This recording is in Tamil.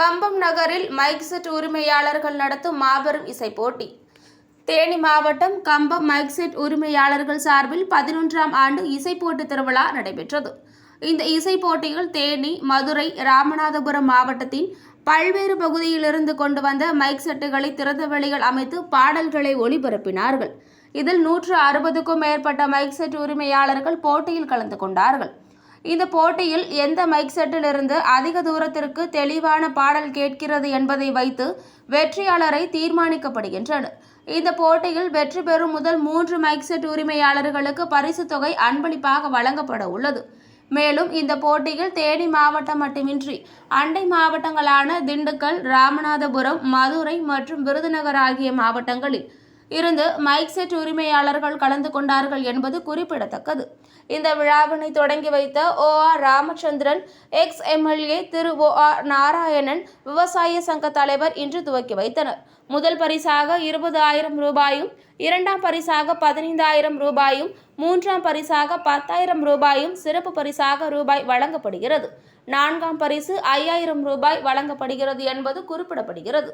கம்பம் மைக் செட் உரிமையாளர்கள் நடத்தும் மாபெரும் இசை போட்டி. தேனி மாவட்டம் கம்பம் மைக் செட் உரிமையாளர்கள் சார்பில் பதினொன்றாம் ஆண்டு இசை போட்டி திருவிழா நடைபெற்றது. இந்த இசை போட்டியில் தேனி மதுரை ராமநாதபுரம் மாவட்டத்தின் பல்வேறு பகுதியிலிருந்து கொண்டு வந்த மைக் செட்டுகளை திறந்த வெளியில் அமைத்து பாடல்களை ஒளிபரப்பினார்கள். இதில் நூற்று அறுபதுக்கும் மேற்பட்ட மைக் செட் உரிமையாளர்கள் போட்டியில் கலந்து கொண்டார்கள். இந்த போட்டியில் எந்த மைக் செட்டிலிருந்து அதிக தூரத்திற்கு தெளிவான பாடல் கேட்கிறது என்பதை வைத்து வெற்றியாளரை தீர்மானிக்கப்படுகின்றனர் இந்த போட்டியில் வெற்றி பெறும் முதல் மூன்று மைக் செட் உரிமையாளர்களுக்கு பரிசுத் தொகை அன்பளிப்பாக வழங்கப்பட உள்ளது. மேலும் இந்த போட்டியில் தேனி மாவட்டம் மட்டுமின்றி அண்டை மாவட்டங்களான திண்டுக்கல் ராமநாதபுரம் மதுரை மற்றும் விருதுநகர் ஆகிய மாவட்டங்களில் இருந்து மைக் செட் உரிமையாளர்கள் கலந்து கொண்டார்கள் என்பது குறிப்பிடத்தக்கது. இந்த விழாவினை தொடங்கி வைத்த O. R. Ramachandran ex. MLA Thiru. O. R. Narayanan விவசாய சங்க தலைவர் இன்று துவக்கி வைத்தனர். முதல் பரிசாக இருபது ஆயிரம் ரூபாயும் இரண்டாம் பரிசாக பதினைந்தாயிரம் ரூபாயும் மூன்றாம் பரிசாக பத்தாயிரம் ரூபாயும் சிறப்பு பரிசாக ரூபாய் வழங்கப்படுகிறது. நான்காம் பரிசு ஐயாயிரம் ரூபாய் வழங்கப்படுகிறது என்பது குறிப்பிடப்படுகிறது.